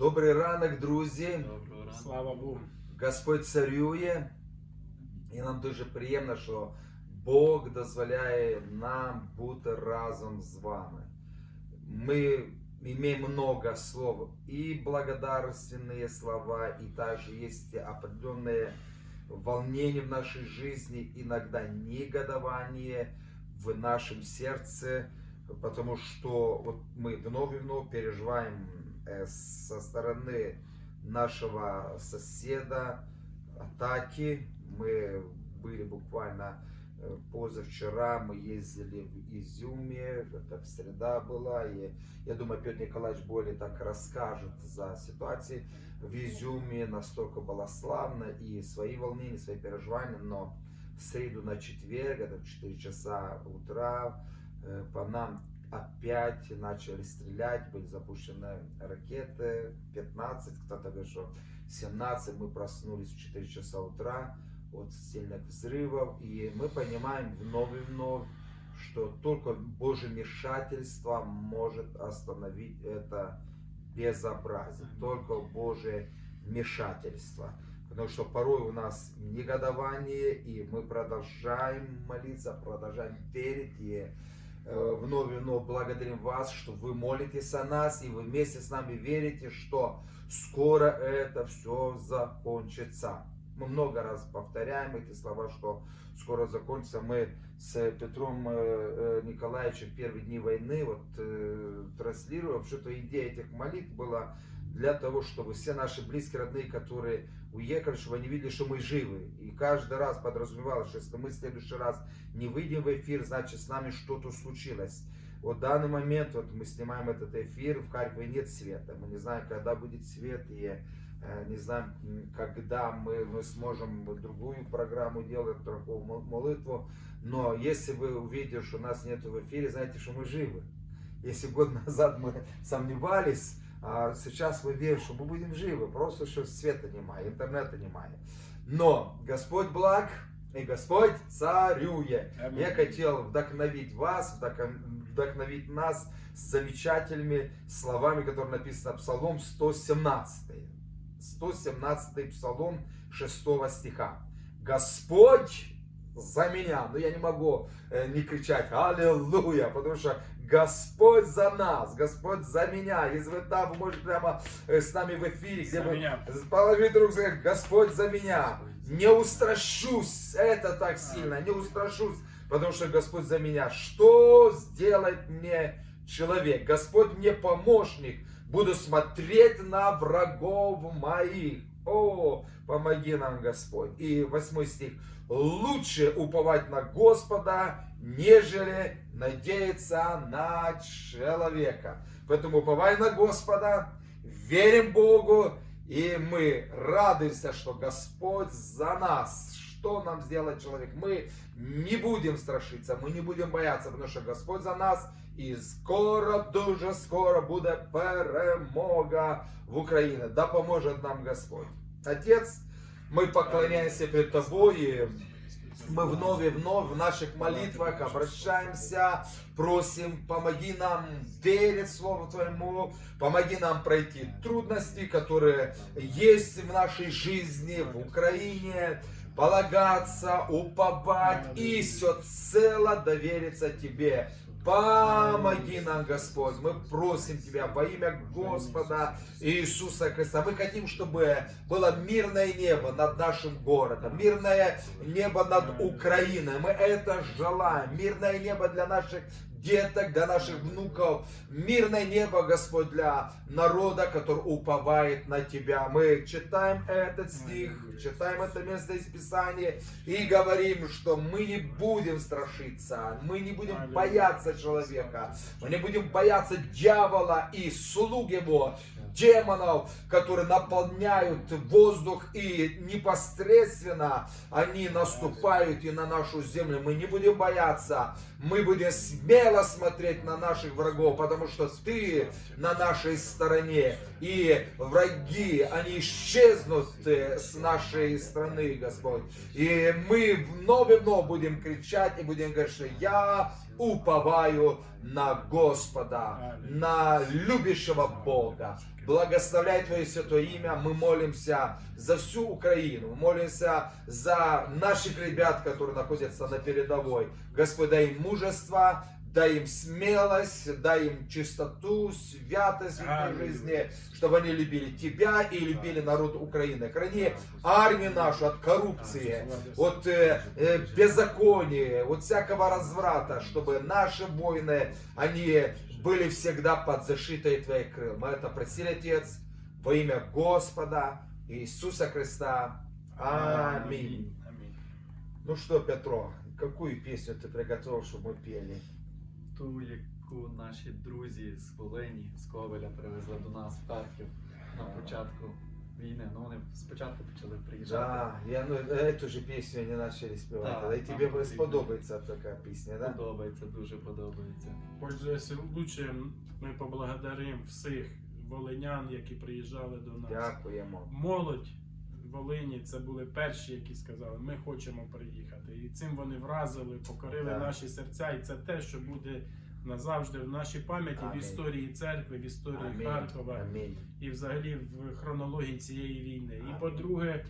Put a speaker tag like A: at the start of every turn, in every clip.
A: Добрий ранок, друзі.
B: Доброго ранку.
C: Слава Богу.
A: Господь царює. І нам дуже приємно, що Бог дозволяє нам бути разом з вами. Мы имеем много слов и благодарственные слова, и также есть определенные волнения в нашей жизни, иногда негодование в нашем сердце, потому что вот мы вновь и вновь переживаем э, со стороны нашего соседа атаки. Мы были буквально э, позавчера, мы ездили в Изюме, это в среда была, и я думаю, Петр Николаевич более так расскажет за ситуацию в Изюме, настолько было славно, и свои волнения, свои переживания, но в среду на четверг, это в 4 часа утра, э, по нам опять начали стрелять, были запущены ракеты, 15, кто-то говорит, что 17, мы проснулись в 4 часа утра от сильных взрывов, и мы понимаем вновь и вновь, что только Божье вмешательство может остановить это безобразие, только Божье вмешательство. Потому что порой у нас негодование, и мы продолжаем молиться, продолжаем верить, и вновь и вновь благодарим вас, что вы молитесь о нас, и вы вместе с нами верите, что скоро это все закончится. Мы много раз повторяем эти слова, что скоро закончится. Мы с Петром э, э, Николаевичем в первые дни войны вот э, транслируем. Вообще-то идея этих молитв была для того, чтобы все наши близкие, родные, которые уехали, чтобы они видели, что мы живы. И каждый раз подразумевалось, что если мы в следующий раз не выйдем в эфир, значит с нами что-то случилось. Вот в данный момент вот мы снимаем этот эфир, в Харькове нет света. Мы не знаем, когда будет свет, и э, не знаем, когда мы, мы сможем другую программу делать, другую мо- молитву. Но если вы увидите, что нас нет в эфире, знаете, что мы живы. Если год назад мы сомневались, а сейчас мы верим, что мы будем живы, просто что света немає, интернета немає. Но Господь благ, и Господь царює.
C: Аминь.
A: Я хотел вдохновить вас, вдохов- вдохновить нас с замечательными словами, которые написаны в Псалом 117. 117 Псалом 6 стиха. Господь за меня. Но я не могу э, не кричать Аллилуйя, потому что Господь за нас, Господь за меня. Если вы там, вы можете прямо э, с нами в эфире, где
C: За
A: вы
C: меня.
A: положите руку сказать, Господь за меня. Не устрашусь, это так сильно, не устрашусь, потому что Господь за меня. Что сделает мне человек? Господь мне помощник. Буду смотреть на врагов моих. О, помоги нам, Господь. И восьмой стих. Лучше уповать на Господа, нежели надеяться на человека. Поэтому уповай на Господа, верим Богу, и мы радуемся, что Господь за нас. Что нам сделает человек? Мы не будем страшиться, мы не будем бояться, потому что Господь за нас. І скоро, дуже скоро буде перемога в Україні. Да поможет нам Господь. Отец, мы поклоняемся перед Тобой, и мы вновь и вновь в наших молитвах обращаемся, просим, помоги нам верить Слову Твоему, помоги нам пройти трудности, которые есть в нашей жизни, в Украине, полагаться, уповать и всецело довериться Тебе. Помоги нам, Господь. Мы просим Тебя во имя Господа Иисуса Христа. Мы хотим, чтобы было мирное небо над нашим городом, мирное небо над Украиной. Мы это желаем. Мирное небо для наших деток, для наших внуков. Мирное небо, Господь, для народа, который уповает на Тебя. Мы читаем этот стих, читаем это место из Писания и говорим, что мы не будем страшиться, мы не будем бояться человека, мы не будем бояться дьявола и слуг его, демонов, которые наполняют воздух и непосредственно они наступают и на нашу землю. Мы не будем бояться, мы будем смело смотреть на наших врагов, потому что ты на нашей стороне. И враги, они исчезнут э, с нашей страны, Господь. И мы вновь и вновь будем кричать и будем говорить, что я уповаю на Господа,
B: Аминь.
A: на любящего Бога. Благословляй Твое святое имя. Мы молимся за всю Украину. Мы молимся за наших ребят, которые находятся на передовой. Господь, дай им мужество, дай им смелость, дай им чистоту, святость в их жизни, чтобы они любили Тебя и любили народ Украины. Храни армию нашу от коррупции, от э, э, беззакония, от всякого разврата, чтобы наши воины, они были всегда под защитой Твоих крыл. Мы это просили, Отец, во имя Господа Иисуса Христа. Аминь.
B: Аминь.
A: Ну что, Петро, какую песню ты приготовил, чтобы мы пели?
C: Ту, яку наші друзі з Волині, з Ковеля привезли до нас в Харків на початку війни. Ну вони спочатку почали приїжджати.
A: Да, я, ну, эту же песню они начали спевать.
C: Да,
A: Да, и
C: нам
A: тебе
C: потрібно.
A: сподобается такая песня, да?
C: Подобається, дуже подобається.
B: Пользуясь случаем, ми поблагодаримо всіх волинян, які приїжджали до нас.
A: Дякуємо.
B: Молодь Волині це були перші, які сказали, ми хочемо приїхати. І цим вони вразили, покорили
A: Так.
B: наші серця. І це те, що буде назавжди в нашій пам'яті, в історії церкви, в історії
A: Амінь.
B: Харкова
A: Амінь.
B: і взагалі в хронології цієї війни.
A: Амінь.
B: І по-друге,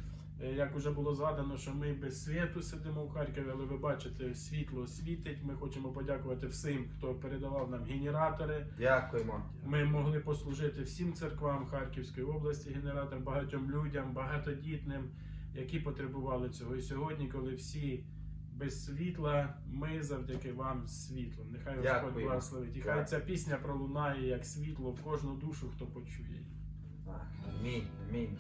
B: як вже було згадано, що ми без світу сидимо в Харкові, але ви бачите, світло світить. Ми хочемо подякувати всім, хто передавав нам генератори.
A: Дякуємо.
B: Ми могли послужити всім церквам Харківської області, генераторам, багатьом людям, багатодітним, які потребували цього. І сьогодні, коли всі без світла, ми завдяки вам світлом. Нехай Господь благословить. І хай ця пісня пролунає як світло в кожну душу, хто почує
A: Амінь. Амінь.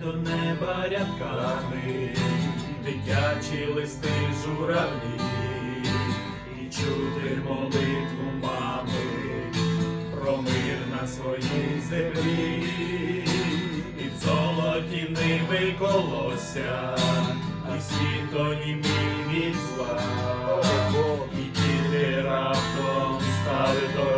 B: До неба рядками, дитячі листи журавлі, і чути молитву мами про мир на своїй землі, і в золоті ниви колося, і світо німій від зла. І діти раптом стали дорослі,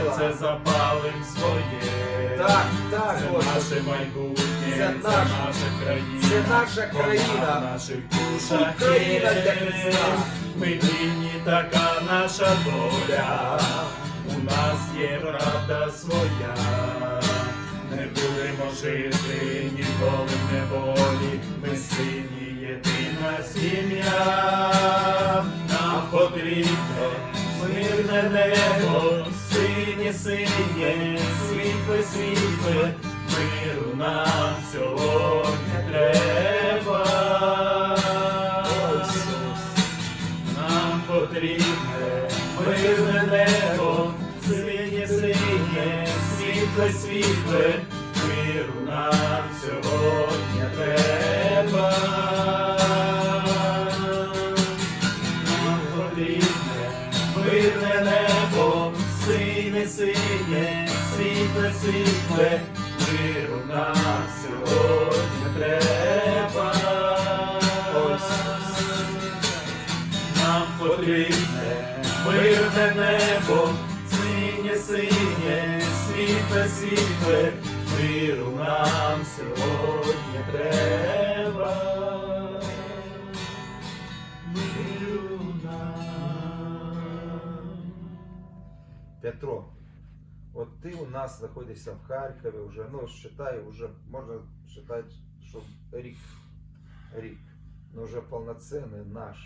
B: Серце запалим своє.
A: Так, так,
B: Це
A: Господи.
B: наше майбутнє,
A: Це
B: це,
A: наш-
B: наша країна,
A: це наша країна.
B: в наших душах
A: Україна
B: є.
A: для Христа.
B: Ми вільні, така наша доля. У нас є правда своя. Не будемо жити ніколи в неволі. Ми сині єдина сім'я. Нам потрібне мирне небо, синє, синє, світле, світле, світле, миру нам сьогодні треба. Нам потрібне мирне небо, синє, синє, світле, світле, миру нам сьогодні треба.
A: Петро, вот ты у нас находишься в Харькове уже, ну, считай, уже, можно считать, что рик, рик, но уже полноценный наш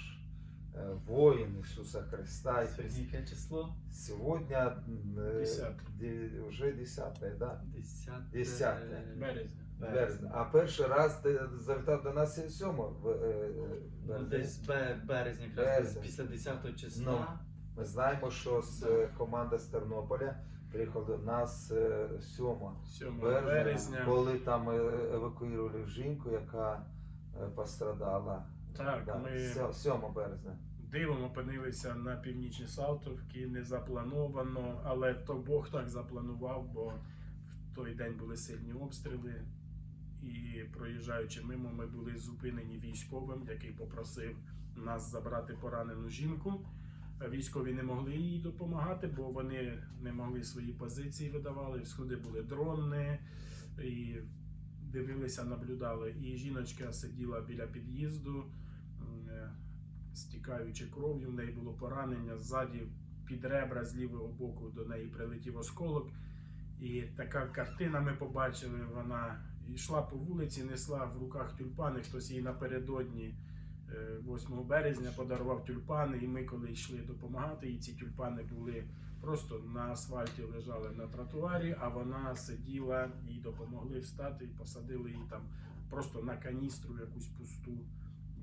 A: э, воин Иисуса Христа. И
C: Сьогодні яке число?
A: Сегодня э,
B: Десятое.
A: де- уже десятое, да?
C: Десяте.
A: Десяте.
B: Березня.
A: Березня. А перший раз ти завітав до нас 7 в е, е,
C: Ну,
A: березня.
C: десь бе- березня, якраз
A: Березень.
C: десь після 10 числа.
A: Ну. Ми знаємо, що з
C: Да.
A: е, команда з Тернополя приїхала до нас е, 7
B: 7
A: березня,
B: березня.
A: коли там е, евакуювали жінку, яка е, пострадала.
B: Так,
A: да,
B: ми-
A: 7 березня.
B: Дивом опинилися на північній Салтовці, не заплановано, але то Бог так запланував, бо в той день були сильні обстріли. І проїжджаючи мимо, ми були зупинені військовим, який попросив нас забрати поранену жінку. Військові не могли їй допомагати, бо вони не могли свої позиції видавали. Всюди були дрони і дивилися, наблюдали. І жіночка сиділа біля під'їзду, е, стікаючи кров'ю, в неї було поранення ззаді під ребра з лівого боку до неї прилетів осколок. І така картина ми побачили. Вона йшла по вулиці, несла в руках тюльпани. Хтось їй напередодні 8 березня подарував тюльпани. І ми, коли йшли допомагати, і ці тюльпани були просто на асфальті лежали на тротуарі, а вона сиділа, їй допомогли встати і посадили її там просто на каністру якусь пусту.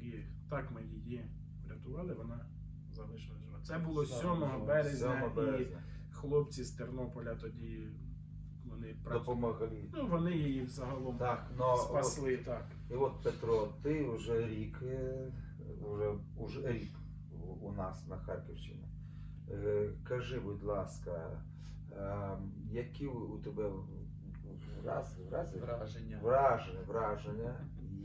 B: І так ми її врятували, вона залишилась жива. Це було 7 березня,
A: 7
B: і хлопці з Тернополя тоді вони.
A: Допомогли.
B: Ну, вони її загалом
A: Так, но
B: спасли так.
A: І от Петро, ти вже рік, е, вже, рік у- нас на Харківщині. Е, Кажи, будь ласка, е, які у тебе враз, врази?
C: Враження.
A: враження, враження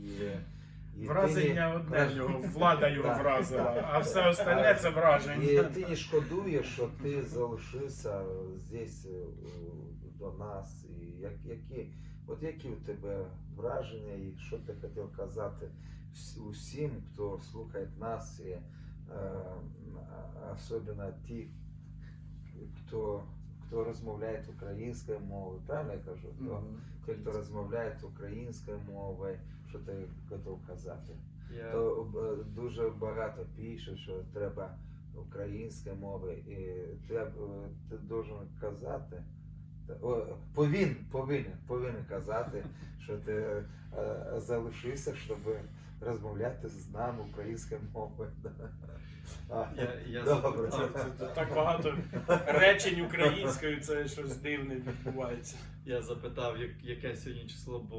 A: і, і
B: Враження
A: ти
B: одне в нього, влада його вразила, а все остальне це
A: І
B: враження.
A: ти не шкодуєш, що ти залишився здесь до нас. І як, які, от які у тебе враження, і що ти хотів казати усім, хто слухає нас, і е, особливо ті, хто, хто розмовляє українською мовою, правильно я кажу? Хто,
C: Мгм.
A: Ті, хто розмовляє українською мовою, що ти хотів казати?
C: Я...
A: то е, дуже багато пише, що треба українська мова, і треба, ти должен казати. О, Повинен, повинен, повинен казати, що ти е, залишився, щоб розмовляти з нами українською мовою.
C: Я, я
A: Добре.
B: Це- це- це Так багато речень українською, це щось дивне відбувається.
C: Я запитав, як, яке сьогодні число, бо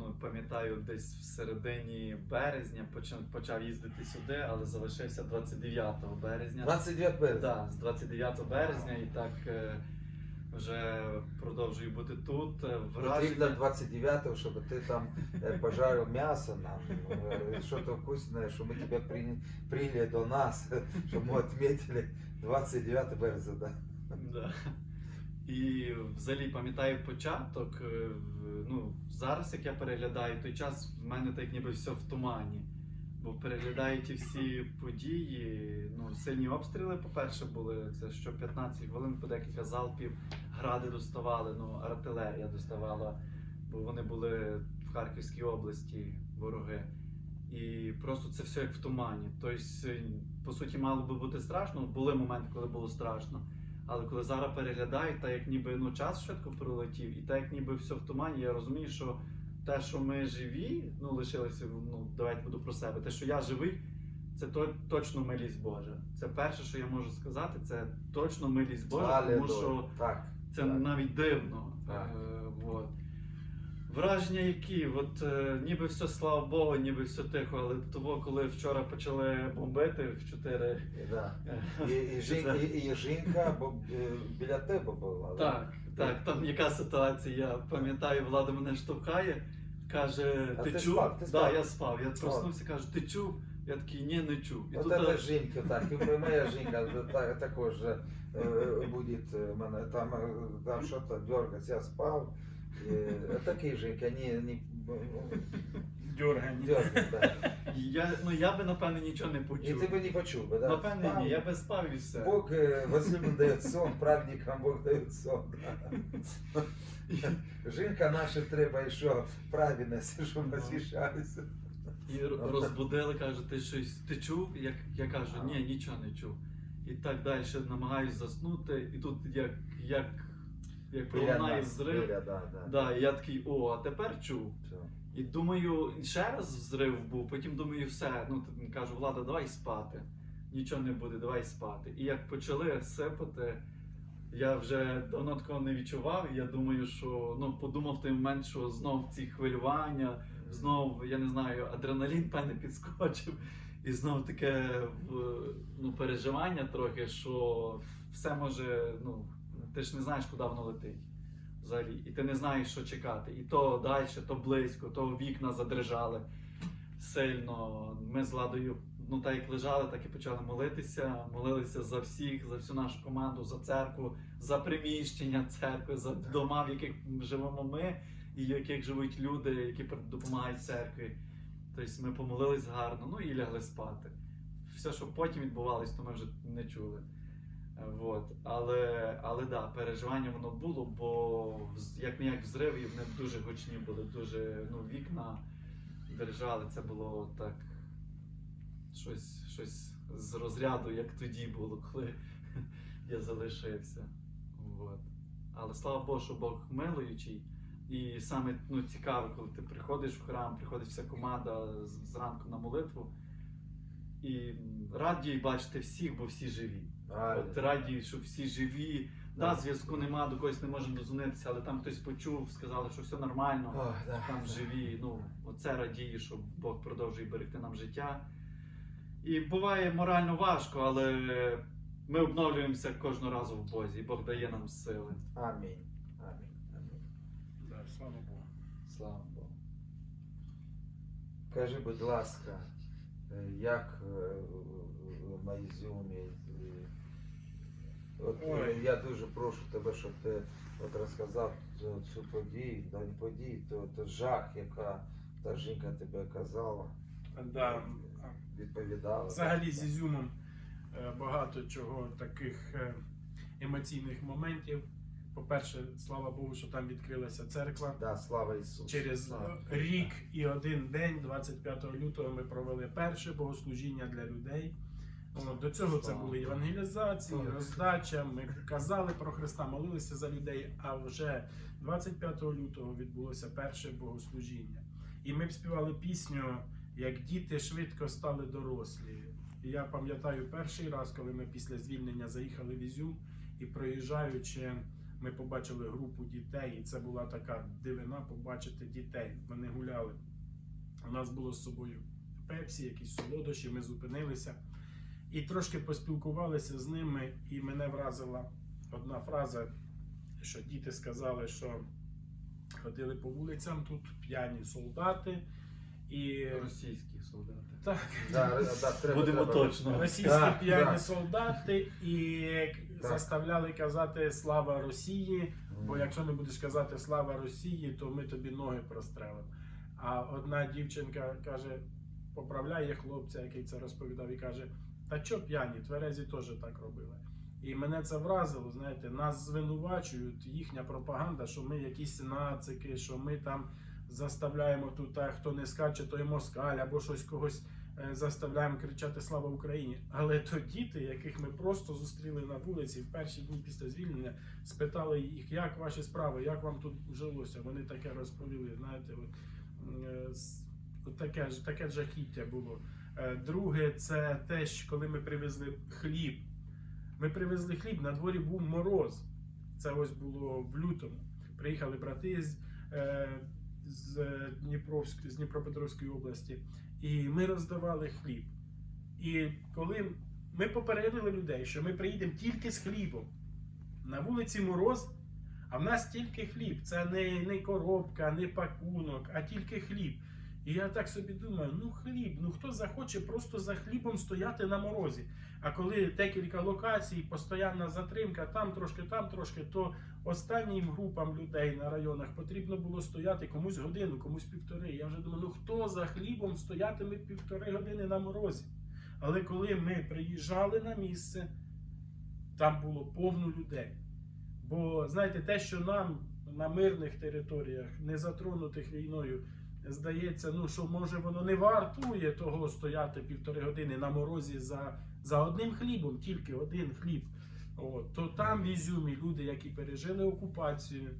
C: ну, пам'ятаю, десь в середині березня почав, почав їздити сюди, але залишився 29 березня.
A: 29 березня.
C: Да, з 29 березня і так е, вже продовжую бути тут. Е,
A: Потрібно
C: Враження.
A: 29-го, щоб ти там е, пожарив м'ясо нам, е, щось вкусне, щоб ми тебе при- прийняли до нас, щоб ми відмітили 29 березня. Да.
C: Да. І взагалі пам'ятаю початок. Ну, зараз, як я переглядаю той час, в мене так ніби все в тумані. Бо переглядають всі події, ну, сильні обстріли, по-перше, були. Це що 15 хвилин по декілька залпів, гради доставали, ну, артилерія доставала, бо вони були в Харківській області, вороги. І просто це все як в тумані. Тобто, по суті, мало би бути страшно. Були моменти, коли було страшно. Але коли зараз переглядаю, так як ніби ну, час швидко пролетів, і так як ніби все в тумані, я розумію, що те, що ми живі, ну лишилися, ну давайте буду про себе. Те, що я живий, це то, точно милість Божа. Це перше, що я можу сказати, це точно милість Божа, тому що
A: Так.
C: це
A: Так.
C: навіть дивно.
A: Так.
C: Е, вот. Враження які? От е, ніби все слава Богу, ніби все тихо, але того, коли вчора почали бомбити в 4
A: Да. І, і, жін- і, і жінка бо, е, біля тебе була. да?
C: Так, так, там яка ситуація, я пам'ятаю, влада мене штовхає, каже,
A: А
C: ти,
A: ти
C: чув?
A: спав, ти
C: Да,
A: спав?
C: я спав. Я проснувся, кажу, ти чув? Я такий, ні, не чув. І
A: От
C: тут,
A: эта
C: е,
A: жінка, так, і моя жінка та- також е, буде е, мене там, е, там щось дергаться, я спав. І, такі жінки, вони не
B: Дьоргані.
A: дергать, да.
C: я, ну, я би, напевне, нічого не
A: І
C: почув.
A: ти би не почув би, да?
C: Напевне,
A: Спав.
C: ні, я би спав і все.
A: Бог э, возлюблен дает сон, праведникам Бог дает сон. Да. Жінка наша треба і що праведність, щоб освіщалися.
C: І р- розбудили, каже, ти щось ти чув? Я, я кажу, ні, нічого не чув. І так далі намагаюсь заснути, і тут як, як, як пролунає взрив.
A: Біля, да, да.
C: Да, і я такий, о, а тепер чув.
A: Все.
C: І думаю, ще раз взрив був, потім думаю, все. Ну кажу, влада, давай спати. нічого не буде, давай спати. І як почали сипати, я вже давно такого не відчував. і Я думаю, що ну подумав в той момент, що знов ці хвилювання, знов, я не знаю, адреналін певне підскочив. І знов таке ну, переживання трохи, що все може, ну, ти ж не знаєш, куди воно летить взагалі. І ти не знаєш, що чекати. І то далі, то близько, то вікна задрижали сильно. Ми з Ладою, ну так як лежали, так і почали молитися. Молилися за всіх, за всю нашу команду, за церкву, за приміщення церкви, за дома, в яких живемо ми, і в яких живуть люди, які допомагають церкві. Тобто ми помолились гарно, ну і лягли спати. Все, що потім відбувалось, то ми вже не чули. Вот. Але, але да, переживання воно було, бо як не як взрив, і вони дуже гучні були, дуже ну, вікна держали. Це було так щось, щось з розряду, як тоді було, коли я залишився. Вот. Але слава Богу, що Бог милуючий. І саме ну, цікаве, коли ти приходиш в храм, приходить вся команда зранку на молитву. І раді бачити всіх, бо всі живі. От раді, що всі живі. Да,
A: Да.
C: зв'язку нема, до когось не можемо дозвонитися, але там хтось почув, сказали, що все нормально,
A: Ох, да.
C: там живі. Ну, оце радіє, що Бог продовжує берегти нам життя. І буває морально важко, але ми обновлюємося кожного разу в Бозі, і Бог дає нам сили.
A: Амінь. Амінь. Амінь.
B: Да, слава Богу.
C: Слава Богу.
A: Кажи, будь ласка, е, як е, е, От е,
B: Ой.
A: я дуже прошу тебе, щоб ти от розказав цю, подію, да не подію, то, то жах, яка та жінка тебе казала,
B: Да.
A: відповідала.
B: Взагалі з Ізюмом е, багато чого таких е, емоційних моментів. По-перше, слава Богу, що там відкрилася церква.
A: Да, слава Ісусу.
B: Через
C: Слава.
B: рік і один день, 25 лютого, ми провели перше богослужіння для людей. До цього це були евангелізації,
A: Слава.
B: роздача. Ми казали про Христа, молилися за людей. А вже 25 лютого відбулося перше богослужіння. І ми б співали пісню, як діти швидко стали дорослі. І я пам'ятаю перший раз, коли ми після звільнення заїхали в Ізюм і проїжджаючи, ми побачили групу дітей, і це була така дивина побачити дітей. Вони гуляли. У нас було з собою пепсі, якісь солодощі, ми зупинилися і трошки поспілкувалися з ними, і мене вразила одна фраза, що діти сказали, що ходили по вулицям тут п'яні солдати. І
C: Російські солдати.
B: так,
A: Да, да, треба,
C: Будемо
A: треба.
C: точно.
B: російські
A: Да,
B: п'яні
A: да.
B: солдати і
A: Так.
B: заставляли казати слава Росії. Бо якщо не будеш казати слава Росії, то ми тобі ноги прострелимо. А одна дівчинка каже, поправляє хлопця, який це розповідав, і каже: Та чо п'яні, тверезі теж так робили. І мене це вразило, знаєте, нас звинувачують, їхня пропаганда, що ми якісь нацики, що ми там заставляємо тут, а хто не скаче, той москаль, або щось когось е, заставляємо кричати Слава Україні. Але то діти, яких ми просто зустріли на вулиці в перші дні після звільнення, спитали їх, як ваші справи, як вам тут жилося. Вони таке розповіли. Знаєте, от, е, таке таке жахіття було. Е, Друге, це те, що коли ми привезли хліб. Ми привезли хліб, на дворі був мороз. Це ось було в лютому. Приїхали брати з, е, з, з Дніпропетровської області, і ми роздавали хліб. І коли ми попередили людей, що ми приїдемо тільки з хлібом. На вулиці мороз, а в нас тільки хліб. Це не, не коробка, не пакунок, а тільки хліб. І я так собі думаю: ну хліб, ну хто захоче просто за хлібом стояти на морозі. А коли декілька локацій, постійна затримка, там трошки, там трошки, то останнім групам людей на районах потрібно було стояти комусь годину, комусь півтори. Я вже думаю, ну хто за хлібом стоятиме півтори години на морозі? Але коли ми приїжджали на місце, там було повно людей. Бо знаєте, те, що нам на мирних територіях, не затронутих війною, здається, ну що може воно не вартує того стояти півтори години на морозі за, за одним хлібом, тільки один хліб. От, то там в Ізюмі люди, які пережили окупацію,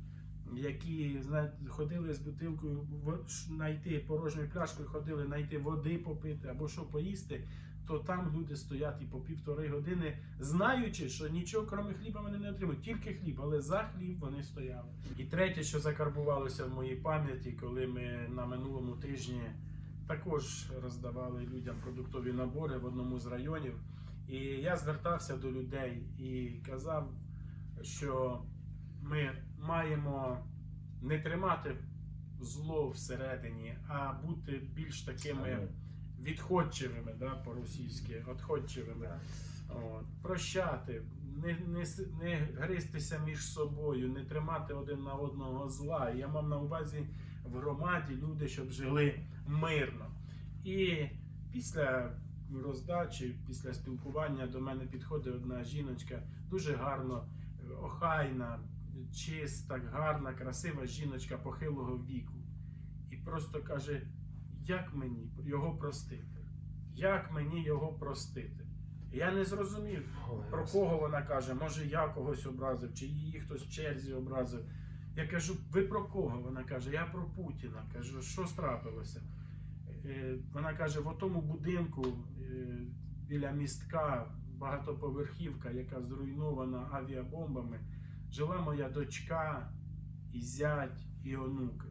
B: які знає, ходили з бутилкою знайти порожньою пляшкою, ходили знайти води попити або що поїсти, то там люди стоять і по півтори години, знаючи, що нічого крім хліба вони не отримують, тільки хліб, але за хліб вони стояли. І третє, що закарбувалося в моїй пам'яті, коли ми на минулому тижні також роздавали людям продуктові набори в одному з районів. І я звертався до людей і казав, що ми маємо не тримати зло всередині, а бути більш такими. Відходчивими, да, по-російськи, відходчивими. От, прощати, не, не, не гристися між собою, не тримати один на одного зла. Я мав на увазі в громаді люди, щоб жили мирно. І після роздачі, після спілкування до мене підходить одна жіночка, дуже гарно, охайна, чиста, гарна, красива жіночка похилого віку. І просто каже: як мені його простити? Як мені його простити? Я не зрозумів, про кого вона каже, може я когось образив, чи її хтось в черзі образив. Я кажу, ви про кого? Вона каже, я про Путіна. Кажу, що страпилося? Е, Вона каже, в тому будинку е, біля містка багатоповерхівка, яка зруйнована авіабомбами, жила моя дочка, і зять, і онуки.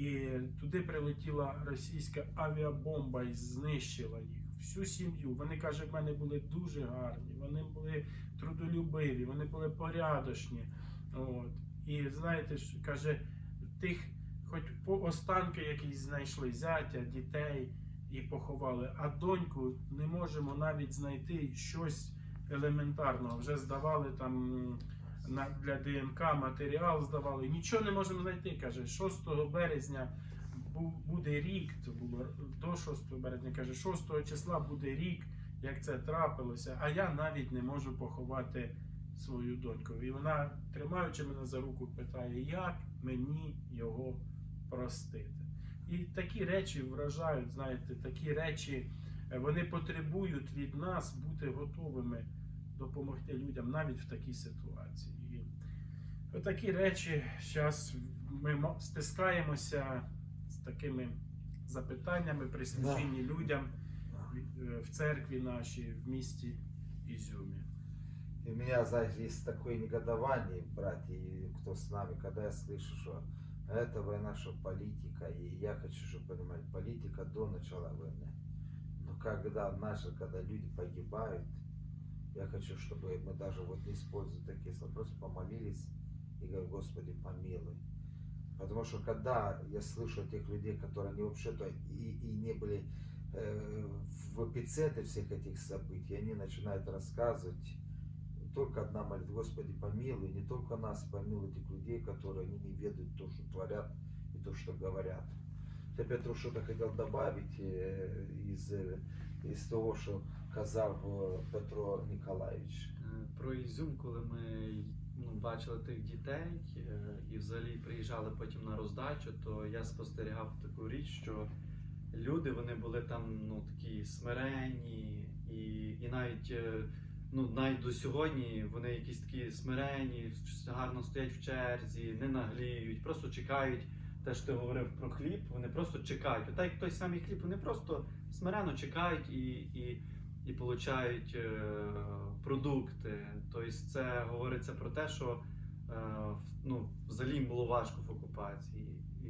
B: І туди прилетіла російська авіабомба і знищила їх. Всю сім'ю. Вони каже, в мене були дуже гарні, вони були трудолюбиві, вони були порядочні. От. І знаєте, каже, тих, хоч по останки якісь знайшли зятя, дітей і поховали, а доньку не можемо навіть знайти щось елементарного. Вже здавали там для ДНК матеріал здавали. Нічого не можемо знайти. Каже, 6 березня буде рік, це було до 6 березня, каже, 6 числа буде рік, як це трапилося, а я навіть не можу поховати свою доньку. І вона, тримаючи мене за руку, питає, як мені його простити. І такі речі вражають, знаєте, такі речі е, вони потребують від нас бути готовими допомогти людям навіть в такій ситуації. І такі речі зараз ми мо- стискаємося з такими запитаннями, присвячені людям
A: Да.
B: е, в церкві нашій, в місті Ізюмі.
A: И у меня, знаете, есть такое негодование, братья, и кто с нами, когда я слышу, что это война, что политика, и я хочу, чтобы понимали, политика до начала войны. Но когда наши, когда люди погибают, я хочу, чтобы мы даже вот не используя такие слова, просто помолились и говорим, Господи, помилуй. Потому что когда я слышу тех людей, которые они вообще-то и, и не были э, в эпицентре всех этих событий, они начинают рассказывать, только одна молитва, Господи, помилуй, не только нас, помилуй этих людей, которые они не ведают то, что творят и то, что говорят. Я Петру что-то хотел добавить э, из, э, из того, що казав э, Петро Ніколаєвич.
C: Е, Про Ізюм, коли ми ну, бачили тих дітей е, і взагалі приїжджали потім на роздачу, то я спостерігав таку річ, що люди вони були там ну, такі смиренні, і, і навіть, е, ну, навіть до сьогодні вони якісь такі смиренні, гарно стоять в черзі, не нагліють, просто чекають. Те, що ти говорив про хліб, вони просто чекають. Отак як той самий хліб, вони просто смиренно чекають і, і, і получають е, продукти. Тобто це говориться про те, що е, ну, взагалі їм було важко в окупації.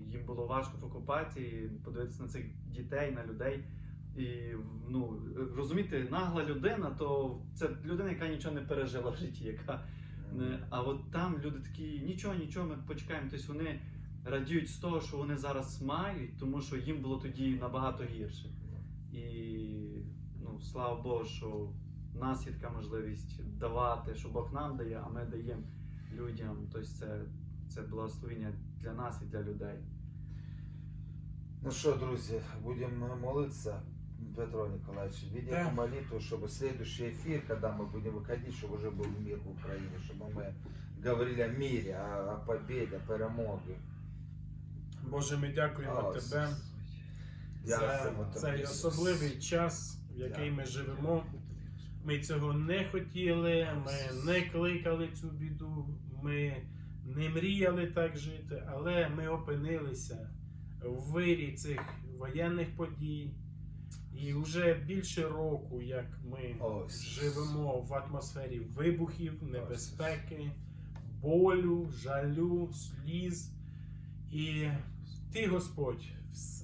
C: Їм було важко в окупації подивитися на цих дітей, на людей. І ну, розуміти, нагла людина, то це людина, яка нічого не пережила в житті, яка не- А от там люди такі, нічого, нічого, ми почекаємо. Тобто вони радіють з того, що вони зараз мають, тому що їм було тоді набагато гірше. І слава Богу, що в нас є така можливість давати, що Бог нам дає, а ми даємо людям. Тобто це, це благословення для нас і для людей.
A: Ну що, друзі, будемо молитися. Петро Николаевич, введите
B: Да.
A: молитву, чтобы следующий эфир, когда мы будем выходить, чтобы уже был мир в Украине, чтобы мы говорили о мире, о, о победе, о перемоге.
B: Боже, ми дякуємо
A: О,
B: Тебе
A: за
B: за цей особливий час, в який ми живемо. Ми цього не хотіли, ми не кликали цю біду, ми не мріяли так жити, але ми опинилися в вирі цих воєнних подій, І вже більше року, як ми живемо в атмосфері вибухів, небезпеки, болю, жалю, сліз. І ти, Господь,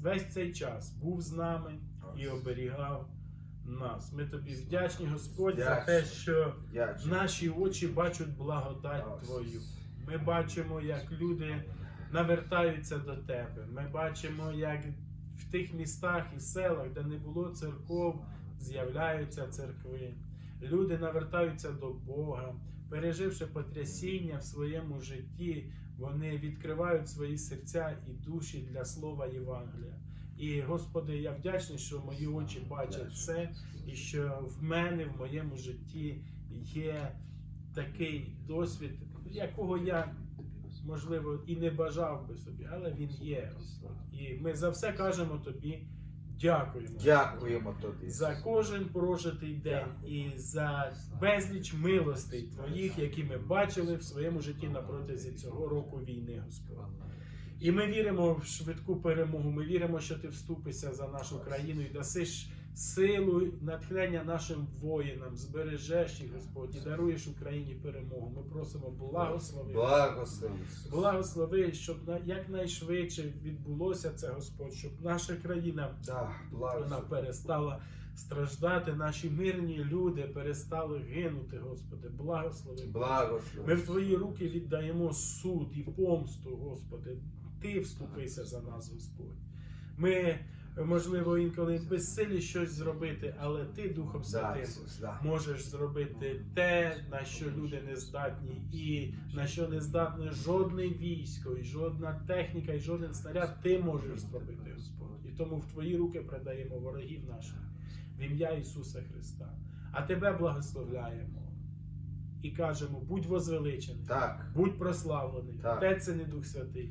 B: весь цей час був з нами і оберігав нас. Ми тобі вдячні, Господь, за те, що
A: Дячний.
B: наші очі бачать благодать
A: Ось.
B: Твою. Ми бачимо, як люди навертаються до тебе. Ми бачимо, як в тих містах і селах, де не було церков, з'являються церкви. Люди навертаються до Бога, переживши потрясіння в своєму житті, вони відкривають свої серця і душі для слова Євангелія. І Господи, я вдячний, що мої очі бачать це, і що в мене в моєму житті є такий досвід, якого я можливо і не бажав би собі, але він є, І ми за все кажемо тобі дякуємо.
A: Дякуємо тобі.
B: За кожен прожитий день і за безліч милостей твоїх, які ми бачили в своєму житті на протязі цього року війни, Господь. І ми віримо в швидку перемогу. Ми віримо, що ти вступишся за нашу країну і дасиш силу, натхнення нашим воїнам, збережеш їх, Господь, і даруєш Україні перемогу. Ми просимо благослови.
A: Благослови.
B: Благослови, щоб на- якнайшвидше відбулося це, Господь, щоб наша країна
A: Да,
B: вона перестала страждати, наші мирні люди перестали гинути, Господи. Благослови. Ми в Твої руки віддаємо суд і помсту, Господи. Ти вступися за нас, Господь. Ми, можливо, інколи безсилі щось зробити, але Ти, Духом Святим, можеш зробити те, на що люди не здатні, і на що не здатне жодне військо, і жодна техніка, і жоден снаряд, ти можеш зробити, Господь. І тому в твої руки предаємо ворогів наших в ім'я Ісуса Христа. А тебе благословляємо і кажемо: будь возвеличений,
A: Так.
B: будь прославлений,
A: Так.
B: Отець і Дух Святий.